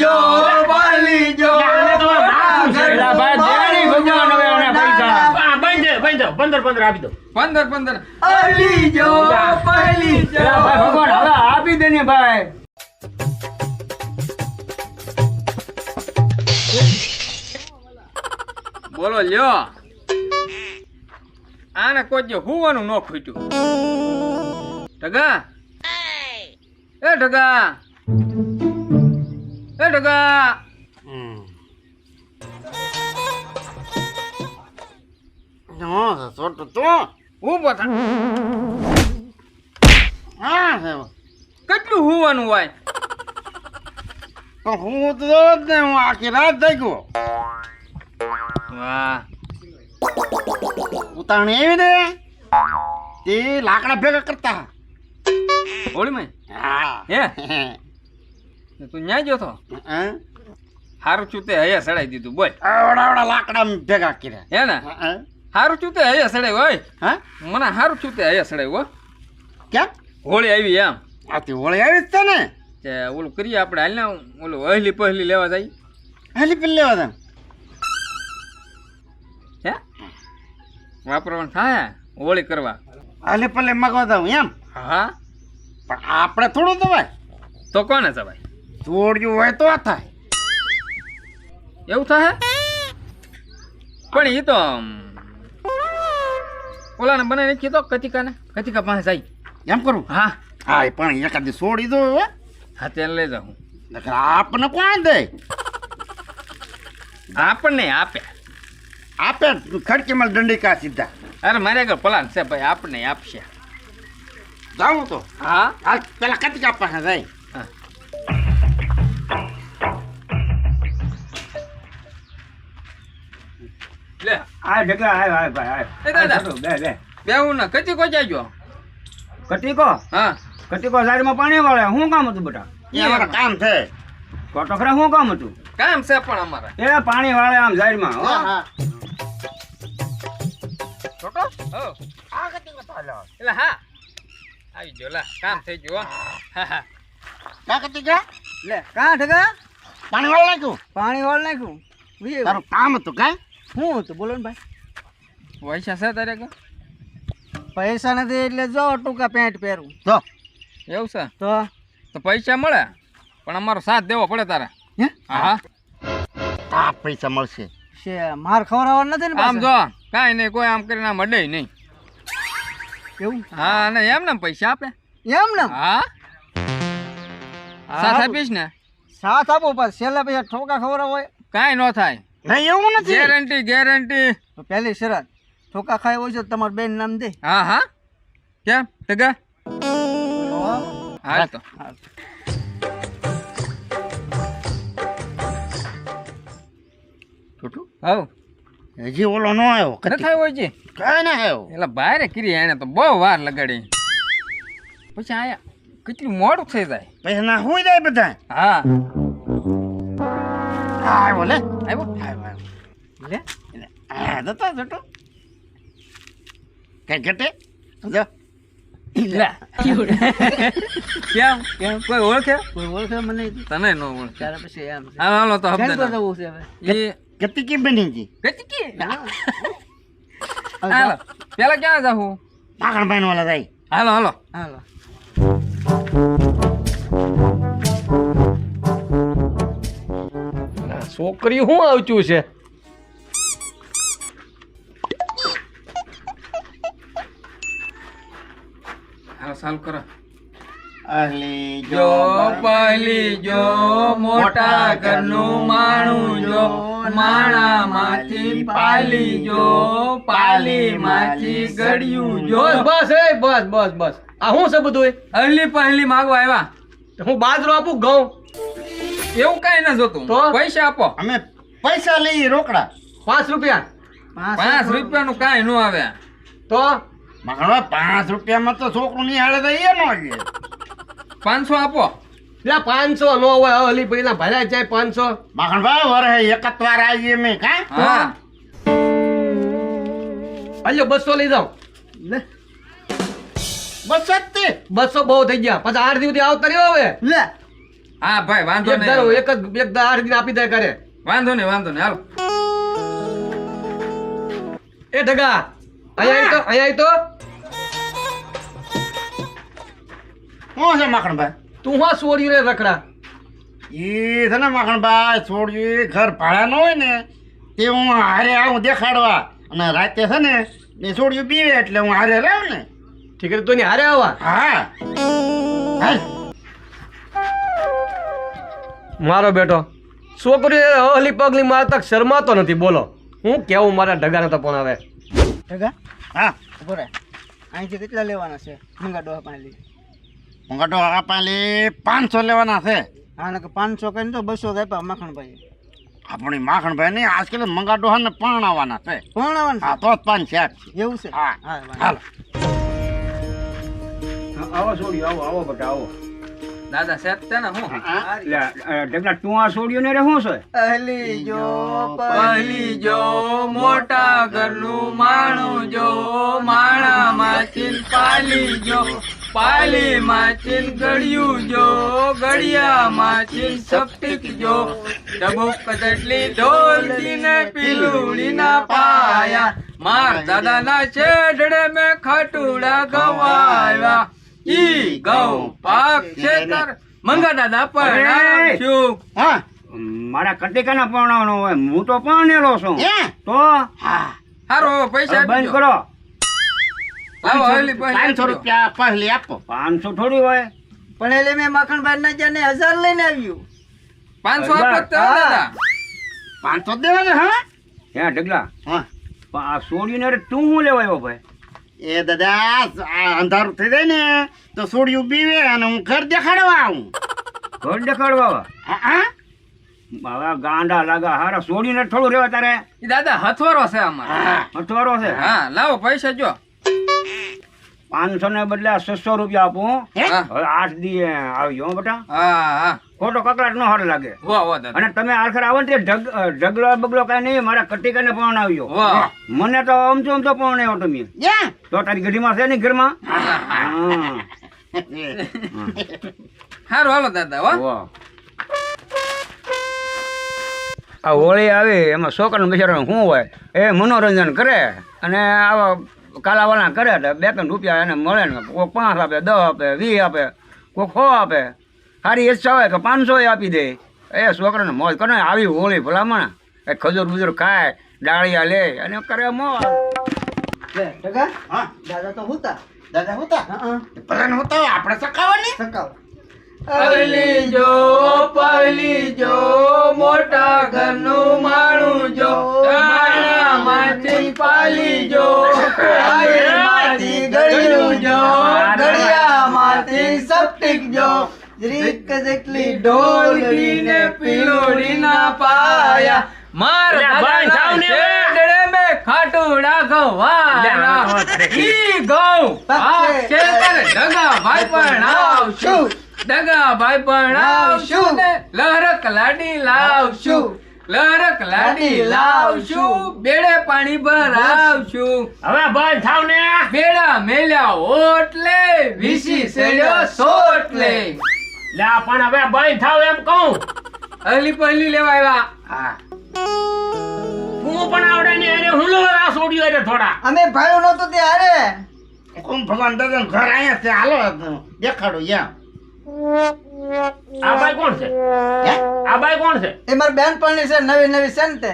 જો પહલી જો આને તો માથું છે. એલા ભાઈ, દેણી ભગવાન હવે એને પૈસા. હા, બંધ છે, બંધ છે. પંદર પંદર આપી દો. પંદર પંદર. અલી જો. પહલી જો એલા ભાઈ ભગવાન હવે આપી દે ને ભાઈ. બોલો લ્યો. આને કોઈ હુવાનું ન ખૂટ્યું. ટગા એ ટગા એ ટગા ઊભો થા કેટલું હુવાનું હોય? હું તો જ ને હું આખી રાત થઈ ગયો વાહ. ઉતાવળ એવી ને તે લાકડા ભેગા કરતા. હોળીમાં? હા. હે? તું ન્યા ગયો તો? હે? હારું ચૂતે હૈયા સડાઈ દીધું બોલ. આવડા આવડા લાકડા ભેગા કર્યા. હે ને? હારું ચૂતે હૈયા સડાઈ હોય હા? મને હારું ચૂતે હૈયા સડાઈ હો. કેમ? હોળી આવી એમ. આથી હોળી આવી જ છે ને? તે ઓલું કરીએ આપણે હાલ ને ઓલું અહલી પહેલી લેવા જાય. હાલી પહેલી લેવા જાય. હે? વાપરવાનું થાય? હોળી કરવા. હાલી પહેલી મગવા દઉં એમ? હા. પણ આપણે થોડું તો ભાઈ તો કોને જવાય? જોડ્યું હોય તો થાય. એવું થાય? પણ એ તો ઓલાને બનાવી કીધો કતિકાને કતિકા પાસે જાય. એમ કરું? હા. હા એ પણ એકાદ છોડી દો હો. હા ત્યાં લઈ જાઉં આપને કોણ દે? આપણને આપે. આપે ખડકીમાં દંડિકા સીધા. અરે મારે આગળ પ્લાન છે ભાઈ આપણને આપશે. જાઉં તો? હા? હાલ પેલા કતિકા પાસે જાય. લે. આ ઢગલા આય આય ભાઈ એ દાદા. આય બે બે. બેહું ને કતી કો જાજો કટીકો હા. કટીકો સાઈડમાં પાણી વાળે. હું કામ હતું બેટા? એ અમારું કામ છે. કોટોખરા હું કામ હતું? કામ છે પણ અમારે. એ પાણી વાળે આમ સાઈડમાં હા. હા છોટો હો આ. એટલે આવી ગયો લા કામ થઈ ગયું હો. હા હા. કા લે કાં ઢગા પાણી વાળ નાખ્યું? પાણી વાળ નાખ્યું. વી તારું કામ હતું કાંઈ? શું હતું? બોલો ને ભાઈ. પૈસા છે તારે કે? પૈસા નથી એટલે જો ટૂંકા પેન્ટ પહેરું. જો. એવું છે? તો? તો પૈસા મળે? પણ અમારો સાથ દેવો પડે તારે. હે? હા પૈસા મળશે. છે માર ખવડાવવા નથી ને આમ જો કાંઈ નહીં કોઈ આમ કરીને આમ અડે નહીં. એવું? હા ને એમ ને પૈસા આપે. એમ ને? હા. સાથ આપીશ ને? સાથ આપો પણ છેલ્લા પૈસા ઠોકા ખવડાવ હોય. કાંઈ ન થાય. નહીં એવું નથી. Guarantee guarantee. તો પહેલી શરત ઠોકા ખાય હોય છે તમારું બેન નામ દે. હા હા. કેમ? ટગા? હા તો. છોટું હવ. હજી ઓલો ન આવ્યો ન થાય હોય છે કઈ ના આવ્યો. એટલે બહાર કરી એને તો બહુ વાર લગાડી. પછી આયા કેટલું મોડું થઈ જાય. પછી ના હોય જાય બધા હા. આવ્યો લે આવ્યો આવ્યો આવ્યો લે. હા જતો જતો. કઈ ઘટે? જો. કેમ? કેમ? કોઈ ઓળખે? કોઈ ઓળખે મને? તને ન ઓળખે. ત્યારે પછી એમ હાલો હાલો તો હપ્તે જવું છે હવે. એ ગતિકી બની ગઈ હાલો. પેલા ક્યાં જાવું પાણી વાળા જાય. હાલો હાલો. હાલો. છોકરી શું આવચું છે? હાલો કરો. અલી જો પહેલી જો મોટા ઘરનું માણું જો માણા માંથી પાલી જો પાલી માંથી ગળ્યું જો. બસ એ બસ બસ બસ. આ શું છે બધું પહેલી માગવા આવ્યા. હું બાજરો આપું ઘઉં? એવું કઈ ન જોતું. તો? પૈસા આપો. અમે પૈસા લઈએ રોકડા. પાંચ રૂપિયા. પાંચ રૂપિયાનું કાંઈ ન આવે. તો? મારો પાંચ રૂપિયામાં તો છોકરું નિહાળે તો એ નો પાંચસો આપો. લે પાંચસો નો હોય હવે અલી પેલા ભરાય જાય પાંચસો. મગણભાઈ વરે એક વાર આવીએ મેં કા? હા. અલ્યો બસો લઈ જાઓ. લે. બસો જ તે. બસો બહુ થઈ ગયા. પછી આઠ દિવસ આવતા રહ્યો હવે. લે. હા ભાઈ વાંધો નહીં એક જ એક આઠ દિન આપી દે કરે વાંધો નહીં વાંધો નહીં હાલો. એ ઢગા અહીંયા તો અહીંયા તો શું છે માખણભાઈ? તું હા સોરી રે રખડા? એ છે ને માખણભાઈ છોડ્યું ઘર ભાડા નો હોય ને તે હું હારે આવું દેખાડવા. અને રાતે છે ને એ છોડ્યું પીવે એટલે હું હારે રહું ને. ઠીક છે તો ની હારે આવા? હા. હાલ. મારો બેટો. છોકરી અહલી પગલી મારતા શરમાતો નથી બોલો. હું કેવું મારા ઢગાને તો પણ હવે? ઢગા? હા ઊભો રહે. અહીંથી કેટલા લેવાના છે? મંગા ડોહા પાણી મૂંગા ડોહા પાણી પાંચસો લેવાના છે. હા ને પાંચસો કરીને તો બસો આપ્યા માખણભાઈ આપણી માખણભાઈ નહીં આજકાલ મંગા ડોહા ને પરણાવવાના છે. કોણ આવવાનું હા તો જ પાંચ છે એવું છે? હા. હા હાલ. આવો છોડી આવો આવો બધા આવો. દાદા સેટ છે ને હું? એટલે અ, તું આ છોડ્યું ને રે શું છે? પહેલી જો પહેલી જો મોટા ઘરનું માણું જો માણા માચીન પાલી જો પાલી માચીન ગળ્યું જો ગળિયા માચીન સપટીક જો. ડબુક જેટલી ઢોલતી ને પીલુડી ના પાયા. માર દાદા ના છેડે મેં ખટુડા ગવાયા. ઈ ગૌ પાક મંગા દાદા પરણાવશું હા. મારા કટિકાના પરણાવવાનો હોય હું તો પરણેલો છું. હે? તો? હા. હારો પૈસા બંધ કરો. પાંચસો રૂપિયા પહેલી આપો. પાંચસો થોડી હોય. પણ એટલે મેં મખણભાઈ ના જાને હજાર લઈને આવ્યું. પાંચસો આપો તો હા. દાદા. પાંચસો દેવા દેવાના હા? હે ઢગલા. હા. પણ આ સોડીને ને તું શું લેવાયો ભાઈ? એ દાદા અંધારું થઈ જાય ને તો સોડિયું પીવે અને હું ઘર દેખાડવા આવું. ઘર દેખાડવા? હા, બાવા ગાંડા લાગા હારા સોડીને થોડું રેવા તારે? દાદા હથવારો છે અમારો. હા. અથવારો છે? હા લાવો પૈસા જો. પાંચસો ને બદલે છસો રૂપિયા આપું. હા? હવે આઠ દી આવજો હો બેટા. હા હા. ખોટો કકડાટ નો હાર લાગે. અને તમે આખર આવો ને ઢગલો બગલો કઈ નહીં મારા કટિકાને પણ આવ્યો. મને તો આમ તો પણ આવ્યો તમે. તો તારી ગઢીમાં છે ને ઘરમાં. હારું હાલો દાદા હો. વાહ. આ હોળી આવે એમાં છોકરાનું બિચારાનું શું હોય? એ મનોરંજન કરે અને આવા કાલાવાલા કરે તો બે ત્રણ રૂપિયા એને મળે ને કોઈ પાંચ આપે દસ આપે વીસ આપે કોઈ સો આપે. સારી એ હોય કે પાંચસો આપી દે. એ છોકરાને મોજ કરે આવી હોળી ભલામણ. એ ખજૂર બુજુર ખાય ડાળિયા લે અને કરે મોજ. દાદા તો હુતા. દાદા આપણે સકાવ જો પહેલી જો મોટા ઘરનું માણું જો માણામાંથી પાલી જો પાલીમાંથી ગળ્યું જો ગળિયામાંથી સપટીક જો રીક જેટલી ઢોલકી ને પીલોડી ના પાયા. માર દાદાના શેરડે મે ખાટુડા ગવાયા ઈ ગૌ. આ ખેતર ડગા ભાઈ પણ આવશું. ડગા ભાઈ પણ આવશું. ને લહરક લાડી લાવશું. લહરક લાડી લાવશું. બેડે પાણી ભરાવશું હવે બંધ થાવ ને બેડા મેલ્યા ઓટલે વીસી સેડ્યો સોટલે. લે પણ હવે બંધ થાવ એમ કહું. અલી પહેલી લેવા આવ્યા. હા. હું પણ આવડે ને અરે હું લો આ છોડ્યું અરે થોડા. અમે ભાઈઓ નહોતું તે અરે કોમ ભગવાન દાદા ઘર અહીંયા છે હાલો દેખાડો યા. આ બાઈ કોણ છે? આ બાઈ કોણ છે? એ મારી બેન પણ છે નવી નવી છે ને તે.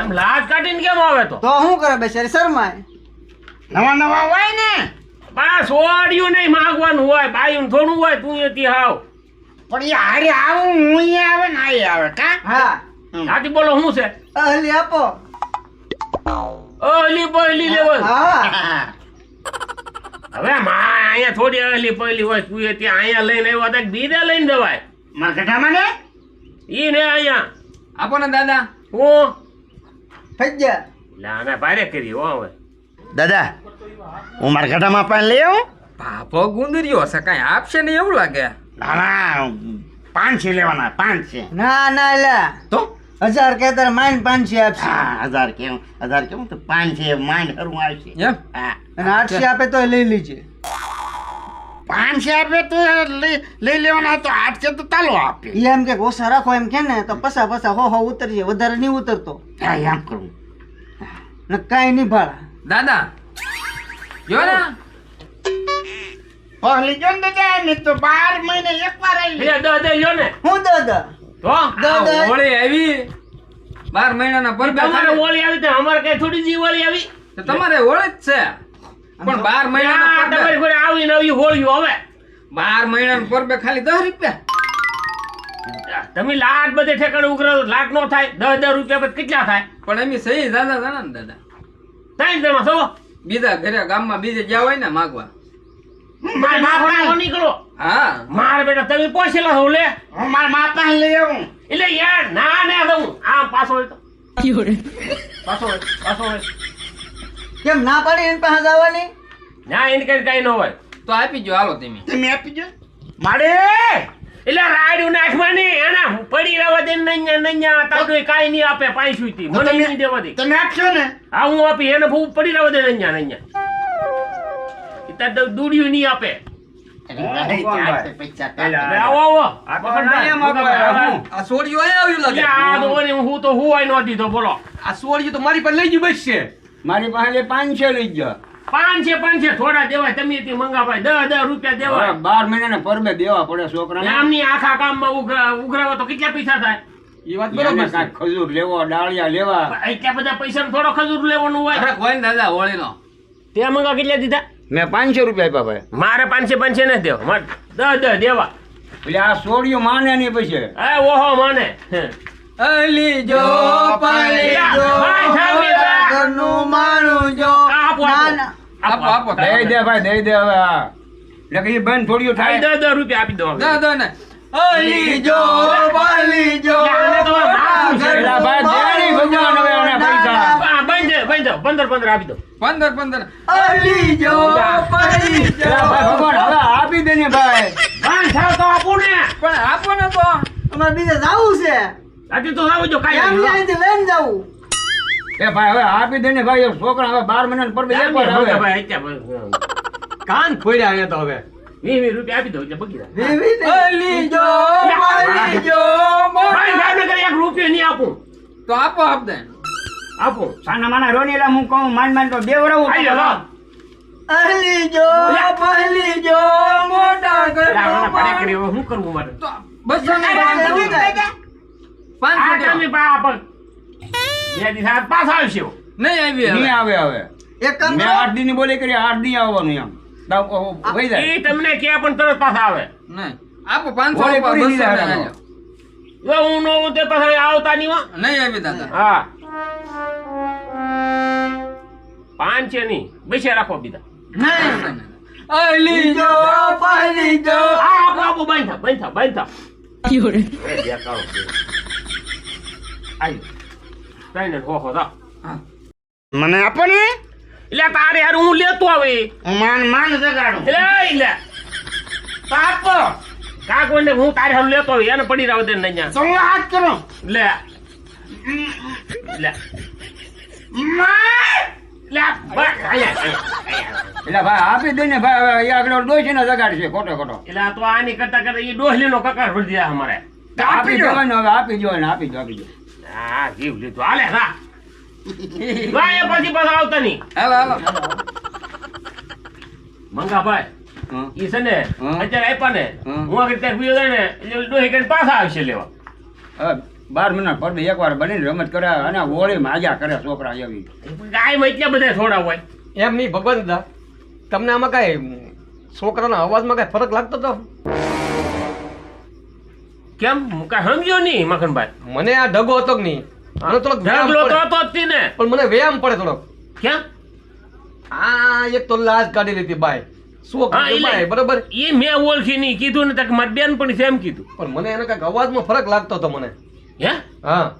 એમ લાજ કાઢીને કેમ આવે તો? તો શું કરે બેચારી શરમાય? નવા નવા હોય ને. બા છોડ્યું નહીં માગવાનું હોય બાયું થોડું હોય તું અહીંથી હાવ પણ એ હારે આવું હું અહીંયા આવે ને આ આવે કા? હા. સાચી બોલો શું છે? અહલી આપો. અલી પહેલી લેવલ હા. હવે માં અહીંયા થોડી અલી પહેલી હોય તું એ ત્યાં અહીંયા લઈને આવ્યો તો બીજે લઈને જવાય. મારા ગઢામાં ને ઈ ને અહીંયા. આપો ને દાદા. હું? થઈ ગયા ના આને ભારે કરી હો હવે. દાદા હું મારા ગઢામાં પાણી લઈ આવું? ગુંદરીયો હશે કઈ આપશે ને એવું લાગે? ના ના પાંચ છે લેવાના પાંચ છે ના ના એટલે તો? હજાર કહેતા માઇન પાંચસી આપશે. હા હજાર કેવું હજાર કેવું તો પાંચ છે માંડ હરું આવશે. એમ? હા. અને આઠસી આપે તો લઈ લીજે. પાંચસો આપે તો લઈ લેવાના તો આઠ છે તો તાલો આપે. એમ કે ઓછા રાખો એમ કે ને તો પસા પસા હો હો ઉતરજે વધારે નહીં ઉતરતો. હા એમ કરું. ને કાંઈ નહીં ભાડા. દાદા જો ને પહેલી જો ને દાદા ને તો બાર મહિને એક આવી. એ દસ દઈ લો ને હું દાદા? તો? આ હોળી આવી. બાર મહિનાના પરબે તમારે ખાલી. આવી તો અમારે કઈ થોડી જી ઓળી આવી? તો તમારે હોળી જ છે. પણ બાર મહિનાના આ પરબે તમારી ઘરે આવી નવી હવે. મહિનાના પરબે ખાલી દસ રૂપિયા. તમે લાખ બધે ઠેકાણે ઉઘરાવો લાખ નો થાય દસ દસ રૂપિયા પછી કેટલા થાય? પણ એમ સહી દાદા જાણે ને દાદા. થાય તમે છો બીજા ઘરે ગામમાં બીજે જ્યાં હોય ને માગવા. મારા મા પાસે નીકળો? હા. માર બેટા તમે પોસેલા છો લે. હું માર મા લઈ આવું. એટલે યાર ના ના દઉં આમ પાછો. પાછો પાછો. કેમ ના પાડી એની પાસે જવાની? ના એને કઈ કઈ ન હોય. તો આપી જો હાલો તમે. તમે આપી જો મારે? એટલે રાડ્યું નાખવાની એના પડી રહેવા દે નૈયા નૈયા તાડું કાઈ નહીં આપે પાંચું થી મને નહીં દેવા દે. તમે આપશો ને? હા હું આપી એને બહુ પડી રહેવા દે નૈયા નૈયા. તાર દૂડિયું નહીં આપે. ન મારી પાસે લઈ ગયું બસ છે મારી પાસે પાંચસો લઈ ગયો. પાંચે પાંચે થોડા દેવાય તમે તે મંગાવાય. દસ દસ રૂપિયા દેવાય. બાર મહિના પરબે દેવા પડે છોકરા આમની આખા કામમાં ઉઘરા ઉઘરાવો તો કેટલા પૈસા થાય? એ વાત બરોબર છે. ખજૂર લેવો ડાળિયા લેવા. એટલા બધા પૈસા થોડો ખજૂર લેવાનું હોય. અરે ને દાદા હોળીનો. તે મંગા કેટલા દીધા? મેં પાંચસો રૂપિયા આપ્યા ભાઈ. મારે પાંચસો પાંચસો નથી દેવા. મારે દસ દસ દેવા. એટલે આ સોડિયો માને નહીં પછી. એ ઓહો માને. અલી જો પાલી જો. ઘરનું માનું જો. આપો, આપો. આપો આપો. દઈ દે ભાઈ દઈ દે હવે હા. એટલે કે બેન થોડીઓ થાય. દસ દસ રૂપિયા આપી દો દો દો ને. અલી જો બલી જો આને તો માથું ભાઈ દેણી ભગવાન હવે આને પૈસા. બંધ દે, બંધ પંદર પંદર આપી દો. પંદર પંદર. અલી જો પાલી જો ભાઈ ભગવાન હવે આપી દે ને ભાઈ. થાવ તો આપું ને. પણ આપો ને તો. અમારે બીજે જાવું છે. આજે તો જાવું જો એમ કાંઈ. અહીંથી લઈને જાવું. એ ભાઈ હવે આપી દે ને ભાઈ છોકરા હવે બાર મહિના પરબે એક વાર મંગા ભાઈ, અત્યારે કાન ફોડ્યા એ તો હવે. વી વી રૂપિયા આપી દઉં એટલે બગી. વી ને અલી જો પાલી જો ભાઈ સાહેબ ને એક રૂપિયો નહીં આપું. તો આપો આપ દે આપું. સાના માના રોની હું કહું માન માન તો દેવડાવું આઈ લાવો. અલી જો. પહેલી જો. મોટા કરો ભાડે શું કરવું મારે? તો બસો પાંચસો. બે દિવસ પાછા આવશે. નહીં આવી નહીં આવે હવે. એક મેં આઠ દી બોલી કરી આઠ દી આવવાનું એમ. તાવ જાય. એ તમને કે પણ તરત પાછા આવે. નહીં. આપો પાંચસો હોળી આપો પૂરી બસો લીધા ને એનો. હાલો. જો હું નો તે પાછા આવતા નહીં નહીં આવી દાદા. હા. પાંચ છે નહીં. બેસે રાખો બીજા. નહીં. અલી જો પાલી જો બંધ બંધ એ બે આઈ. કઈ ને હો હો દા મને આપો ને? એટલે તારે હારું હું લેતો આવે માન માન જગાડું. એટલે એટલે આપો. કાક કોઈને હું તારે હારું લેતો આવે એને પડી રાવ દે ને અહીંયા. તો હાથ કરો? લે. લે. માર. એટલે ભાઈ આપી દે ને ભાઈ આગળ ડોસી ને જગાડશે ખોટો ખોટો. એટલે તો આની કરતા કરતા એ ડોહલી નો કકાર ભરી દીધા અમારે. આપી દેવાનું આપી દો. ને આપી દો આપી દો. હા જીવ લીધું. હાલે હા ભાઈ એ પછી પાછા આવતા નહીં. હાલો હાલો. મંગાભાઈ. ઈ છે ને હં. અત્યારે આપ્યા ને હં. આગળ ત્યાં ભૂયો જાય ને એટલે ડોહી કરીને પાછા આવશે લેવા. બાર મહિના પર એક વાર બનીને રમત કરે અને હોળી માજા કરે છોકરા એવી. ગાયમાં એટલા બધા થોડા હોય. એમ નહીં ભગવાન દાદા. તમને આમાં કાંઈ છોકરાના અવાજમાં કાંઈ ફરક લાગતો તો? કેમ? હું કાંઈ સમજ્યો નહીં મખનભાઈ. મને આ ડગો હતો કે નહીં? આનો થોડોક વ્યાયામ ઢગલો તો પડે. હતો જ તે ને. પણ મને વ્યાયામ પડે થોડોક. કેમ? આ એક તો લાજ કાઢી લીધી બાય. શું હા, એટલે- બાય બરોબર? એ મેં ઓળખી નહીં. કીધું ને તક મારી બેન પણ છે એમ કીધું. પણ મને એનો કાંઈક અવાજમાં ફરક લાગતો હતો મને. હે? હા.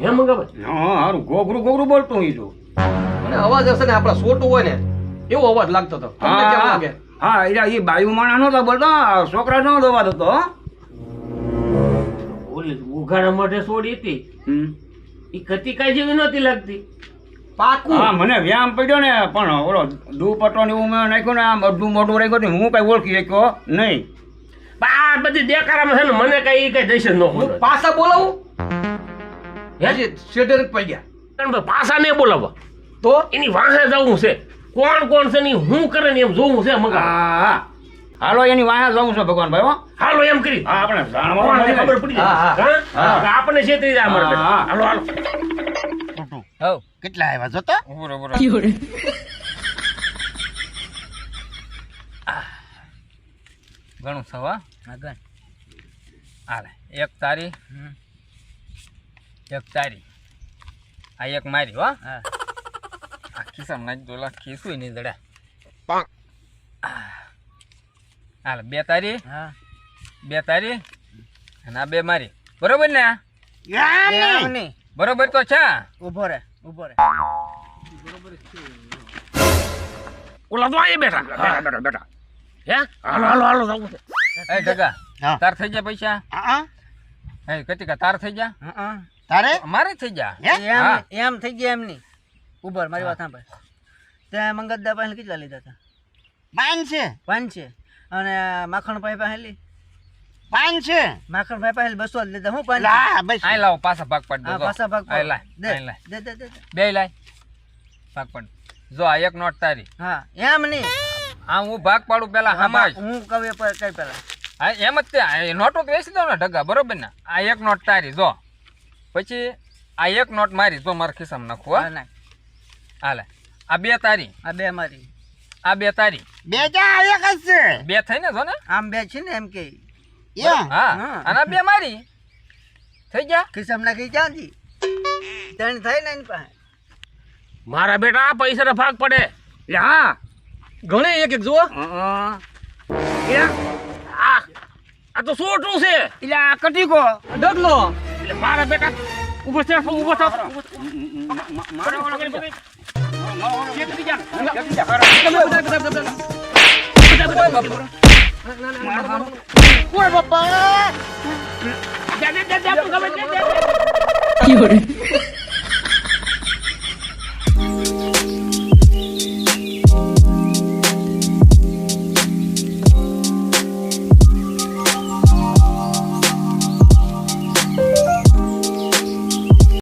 હે મંગાભાઈ હા હારું. ગોગરું ગોગરું બોલતું તું મને અવાજ હશે ને આપણા સોટું હોય ને એવો અવાજ લાગતો હતો. તમને કેમ હા. લાગે? હા એટલે એ બાયુ માણા નહોતા બોલતા છોકરા નો દવા હતો ઓલી ઉઘાડા માટે છોડી હતી. એ કતિકા જેવી નહોતી લાગતી. પાકું. હા મને વ્યાયામ પડ્યો ને પણ ઓલો દુપટ્ટો ને એવું મેં નાખ્યું ને આમ અડધું મોઢું રાખ્યું હતું, હું કઈ ઓળખી શક્યો નહીં. બા આ બધી દેકારામાં છે ને મને કઈ કઈ જશે ન હું પાછા બોલાવું? હે? હજી પડી. ગયા પણ પાછા નહીં બોલાવવા. તો? એની વાહે જવું છે. કોણ કોણ છે ને હું કરે ને એમ જોવું છે મગા. હા. હાલો એની વાયા જવું છે ભગવાન ભાઈ હાલો એમ કરી. હા આપણે જાણવા છે ખબર પડી હા, જાય હા. હા? હા. જાય અમારા બેટા. હા. હાલો હાલો. કેટલા આવ્યા જો તો? ઘણું સવા આગળ. હાલે એક તારી એક તારી. આ એક મારી હો. આ ખિસ્સામાં નાખી દો ખિસ્સું નહીં જડે. હાલે બે તારી. બે તારી અને આ બે મારી. બરોબર ને. એમ નહીં. બરોબર તો છે? ઊભો રે ઊભો રે ઓલા તો આયે બેઠા. બેઠા બેઠા બેઠા. હે? હાલો હાલો હાલો જવું છે. એ ઢગા હા. તાર થઈ ગયા પૈસા? હા હે. કતિકા તાર થઈ ગયા? હા તારે? મારે થઈ ગયા? હે? હં. હા. એમ એમ થઈ ગયા એમ નહીં. ઊભો રે, મારી વાત સાંભળ. તે મંગતદા પાસે કેટલા લીધા હતા? પાન છે. પાંચ છે. અને માખણભાઈ પાસે હેલી? પાન છે. માખણભાઈ પાસે બસો જ લેતા હું પાન લા બસ. આય લાવો પાછા ભાગ પડ હા દો પાછા ભાગ આય લાય દે દે દે. બે લાય. ભાગ પાડ જો આ એક નોટ તારી. હા એમ નહીં. આ હું ભાગ પાડું પેલા હમાજ હું કવે પર કઈ પેલા. હા એમ જ તે નોટો તો વેચી દો ને ઢગા બરોબર ને? આ એક નોટ તારી જો. પછી આ એક નોટ મારી જો મારા ખિસ્સામાં નાખું હા. હા હાલે. આ બે તારી. આ બે મારી. આ બે તારી. બે જા એક જ છે. બે થઈ ને જો ને. આમ બે છે ને એમ કે. યા. હા. હા. અને બે મારી. થઈ ગયા? ખિસ્સામાં નાખી ક્યાંથી ત્રણ થઈ ને એની પાસે. મારા બેટા પૈસાનો ભાગ પડે. એટલે હા. ઘણે એક એક જુઓ. એ આ. આ તો સોટું છે. એટલે આ કટીકો ડગલો. એટલે મારા બેટા ઊભો છે ઊભો થા. ઓય